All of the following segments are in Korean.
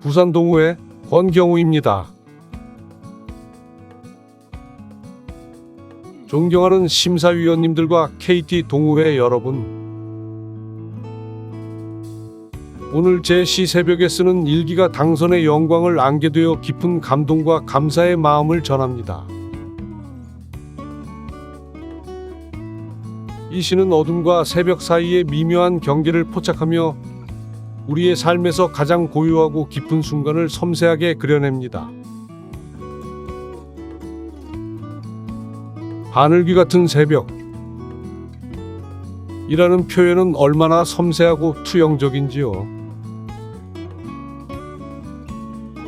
부산 동호회 권경우입니다. 존경하는 심사위원님들과 KT 동호회 여러분. 오늘 제 시 새벽에 쓰는 일기가 당선의 영광을 안게 되어 깊은 감동과 감사의 마음을 전합니다. 이 시는 어둠과 새벽 사이의 미묘한 경계를 포착하며 우리의 삶에서 가장 고요하고 깊은 순간을 섬세하게 그려냅니다. 하늘귀 같은 새벽. 이라는 표현은 얼마나 섬세하고 투영적인지요.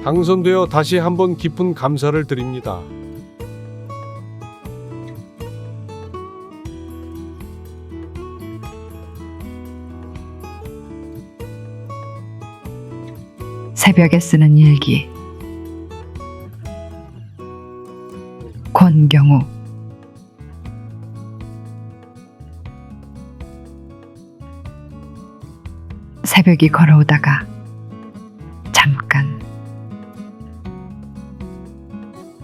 당선되어 다시 한번 깊은 감사를 드립니다. 새벽에 쓰는 일기 권경우 새벽이 걸어오다가 잠깐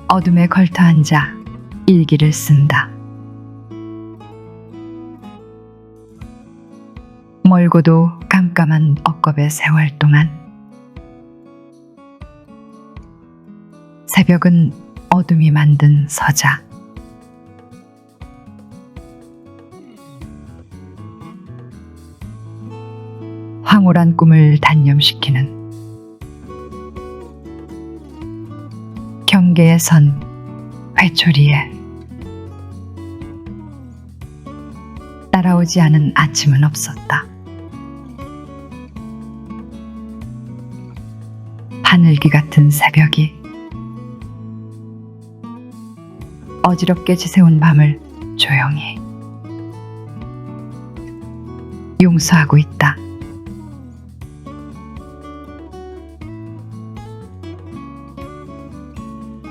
어둠에 걸터 앉아 일기를 쓴다. 멀고도 깜깜한 억겁의 세월 동안 새벽은 어둠이 만든 서자. 황홀한 꿈을 단념시키는 경계에 선 회초리에 따라오지 않은 아침은 없었다. 하늘기 같은 새벽이 어지럽게 지새운 밤을 조용히 용서하고 있다.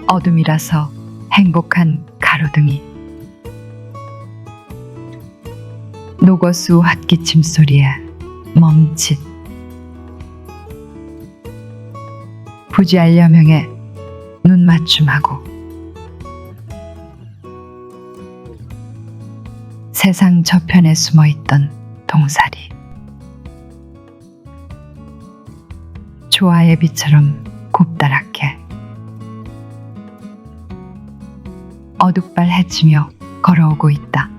어둠이라서 행복한 가로등이 녹어수 핫기침 소리에 멈칫 부지알려명에 눈 맞춤하고 세상 저편에 숨어 있던 동사리. 조화의 빛처럼 곱다랗게 어둑발 헤치며 걸어오고 있다.